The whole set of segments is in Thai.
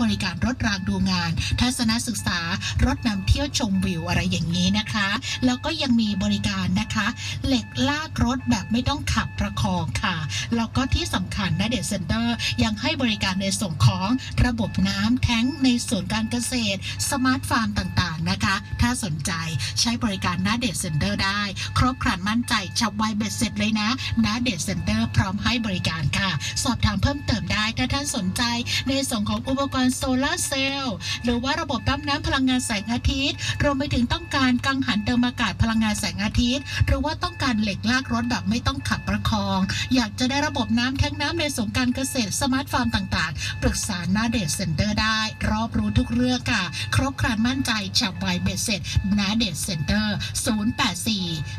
บริการรถรางดูงาน ทัศนศึกษารถนำเที่ยวชมวิวอะไรอย่างนี้นะคะ แล้วก็ยังมีบริการนะคะ เหล็กลากรถแบบไม่ต้องขับประคองค่ะ แล้วก็ที่สำคัญนะเด t เซ็นเตอร์ยังให้บริการในส่วนของระบบน้ำแท้งในส่วนการเกษตร สมาร์ทฟาร์มต่างๆนะคะ ถ้าสนใจใช้บริการหน้าเด t เซ็นเตอร์ได้ ครบครันมั่นใจฉับไวเบ็ดเสร็จเลยนะหน้าเด t เซ็นเตอร์พร้อมให้บริการค่ะ สอบถามเพิ่มเติม ถ้าท่านสนใจในส่วนของอุปกรณ์โซลาร์เซลล์หรือว่าระบบปั๊มน้ำพลังงานแสงอาทิตย์ รวมไปถึงต้องการกังหันเติมอากาศพลังงานแสงอาทิตย์ หรือว่าต้องการเหล็กลากรถแบบไม่ต้องขับประคอง อยากจะได้ระบบน้ำแท้งน้ำในส่วนการเกษตรสมาร์ทฟาร์มต่างๆ ปรึกษาหน้าเด t เซ็นเตอร์ได้ รอบรู้ทุกเรื่องค่ะ ครบครันมั่นใจฉับไวเบ็ดเสร็จหน้าเด t เซ็นเตอร์ 084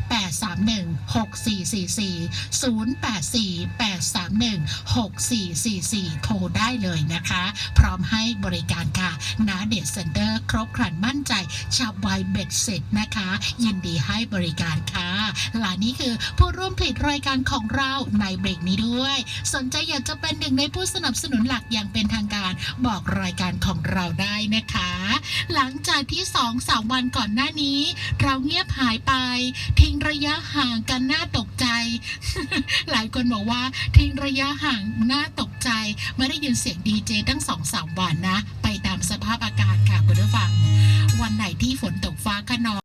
44 084 831 6444 โทรได้เลยนะคะ พร้อมให้บริการค่ะนาเดทเซ็นเตอร์ครบครันมั่นใจชาวไวเบ็ดเสร็จนะคะ ยินดีให้บริการค่ะและนี่คือผู้ร่วมผลิตรายการของเราในเบรกนี้ด้วย สนใจอยากจะเป็นหนึ่งในผู้สนับสนุนหลักอย่างเป็นทางการบอกรายการของเราได้นะคะ หลังจากที่สองสามวันก่อนหน้านี้ เราเงียบหายไป ทิ้งระยะห่างกันน่าตกใจ หลายคนบอกว่าทิ้งระยะห่างน่าตกใจ ไม่ได้ยินเสียงดีเจตั้งสองสามวันนะ ไปตามสภาพอากาศค่ะคุณผู้ฟัง วันไหนที่ฝนตกฟ้าขนอง